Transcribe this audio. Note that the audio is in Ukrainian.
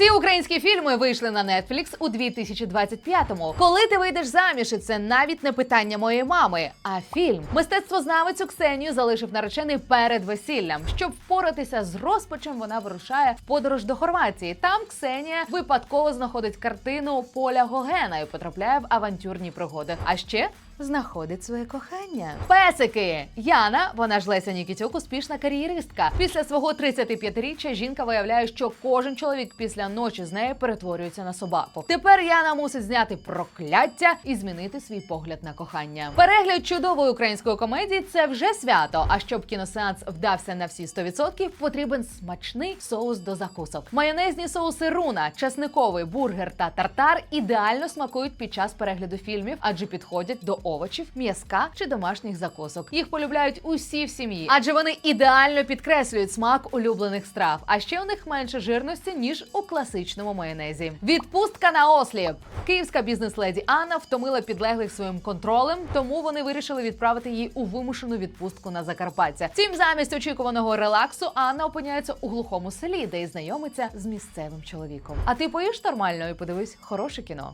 Ці українські фільми вийшли на Netflix у 2025-му. Коли ти вийдеш заміж, і це навіть не питання моєї мами, а фільм. Мистецтвознавицю Ксенію залишив наречений перед весіллям. Щоб впоратися з розпачем, вона вирушає в подорож до Хорватії. Там Ксенія випадково знаходить картину Поля Гогена і потрапляє в авантюрні пригоди. А ще знаходить своє кохання. Песики! Яна, вона ж Леся Нікітюк, успішна кар'єристка. Після свого 35-річчя жінка виявляє, що кожен чоловік після ночі з нею перетворюється на собаку. Тепер Яна мусить зняти прокляття і змінити свій погляд на кохання. Перегляд чудової української комедії це вже свято. А щоб кіносеанс вдався на всі 100%, потрібен смачний соус до закусок. Майонезні соуси руна, часниковий бургер та тартар ідеально смакують під час перегляду фільмів, адже підходять до овочів, м'язка чи домашніх закусок. Їх полюбляють усі в сім'ї, адже вони ідеально підкреслюють смак улюблених страв. А ще у них менше жирності ніж у класичному майонезі. Відпустка на осліп. Київська бізнес-леді Анна втомила підлеглих своїм контролем, тому вони вирішили відправити її у вимушену відпустку на Закарпаття. Втім, замість очікуваного релаксу Анна опиняється у глухому селі, де й знайомиться з місцевим чоловіком. А ти поїж нормально і подивись хороше кіно.